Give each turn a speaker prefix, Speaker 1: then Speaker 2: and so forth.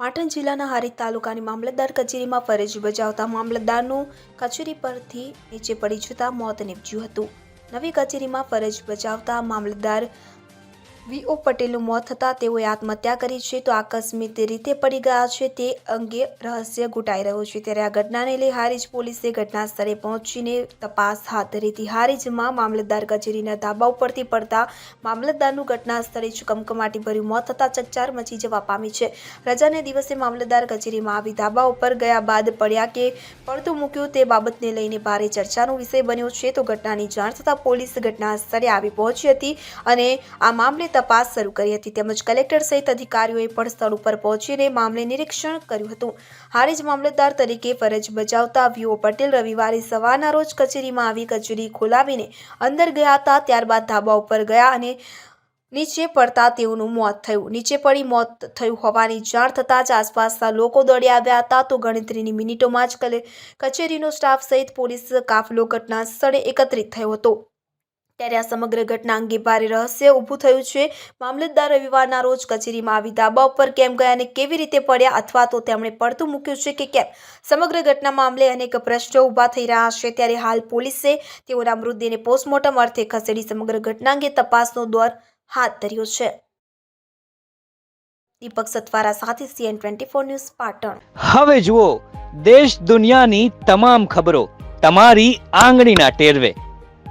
Speaker 1: પાટણ જિલ્લાના હારીજ તાલુકાની મામલતદાર કચેરીમાં ફરજ બજાવતા મામલતદારનું કચેરી પરથી નીચે પડી જતા મોત નીપજ્યું હતું. નવી કચેરીમાં ફરજ બજાવતા મામલતદાર વીઓ પટેલનું મોત થતાં તેઓએ આત્મહત્યા કરી છે તો આકસ્મિક રીતે પડી ગયા છે તે અંગે રહસ્ય ઘૂંટાઈ રહ્યું છે. ત્યારે આ ઘટનાને લઈ હારીજ પોલીસે ઘટના સ્થળે પહોંચીને તપાસ હાથ ધરી. હતી હારીજમાં મામલતદાર કચેરીના ધાબા ઉપરથી પડતા મામલતદારનું ઘટના સ્થળે જ કમકમાટી ભર્યું મોત થતાં ચકચાર મચી જવા પામી છે. રજાને દિવસે મામલતદાર કચેરીમાં આવી ધાબા ઉપર ગયા બાદ પડ્યા કે પડતું મૂક્યું તે બાબતને લઈને ભારે ચર્ચાનો વિષય બન્યો છે. તો ઘટનાની જાણ થતાં પોલીસ ઘટના સ્થળે આવી પહોંચી હતી અને આ મામલે તપાસ શરૂ કરી હતી. તેમજ કલેક્ટર સહિત અધિકારીઓએ પણ સ્થળ ઉપર પહોંચીને મામલે નિરીક્ષણ કર્યું હતું. હારીજ મામલતદાર તરીકે ફરજ બજાવતા વીઓ પટેલ રવિવારે સવારના રોજ કચેરીમાં આવી કચેરી ખોલાવીને અંદર ગયા હતા. ત્યારબાદ ધાબા ઉપર ગયા અને નીચે પડતા તેઓનું મોત થયું. નીચે પડી મોત થયું હોવાની જાણ થતાં જ આસપાસના લોકો દોડી આવ્યા હતા. તો ગણતરીની મિનિટોમાં જ કચેરીનો સ્ટાફ સહિત પોલીસ કાફલો ઘટના સ્થળે એકત્રિત થયો હતો. ત્યારે આ સમગ્ર ઘટના અંગે ભારે રહસ્ય ઊભું થયું છે. મામલતદાર રવિવારના રોજ કચેરીમાં આવી ધાબા ઉપર કેમ ગયા અને કેવી રીતે પડ્યા અથવા તો તેમણે પડતું મૂક્યું છે કે કેમ? સમગ્ર ઘટના મામલે અનેક પ્રશ્નો ઊભા થઈ રહ્યા છે. ત્યારે હાલ પોલીસે તેઓના મૃતદેહને પોસ્ટમોર્ટમ અર્થે ખસેડી સમગ્ર ઘટના અંગે તપાસનો દોર હાથ ધર્યો છે. દીપક સતવારા સાથે CN twenty four news Patan.
Speaker 2: હવે જુઓ, દેશ દુનિયાની તમામ ખબરો તમારી આંગળીના ટેરવે.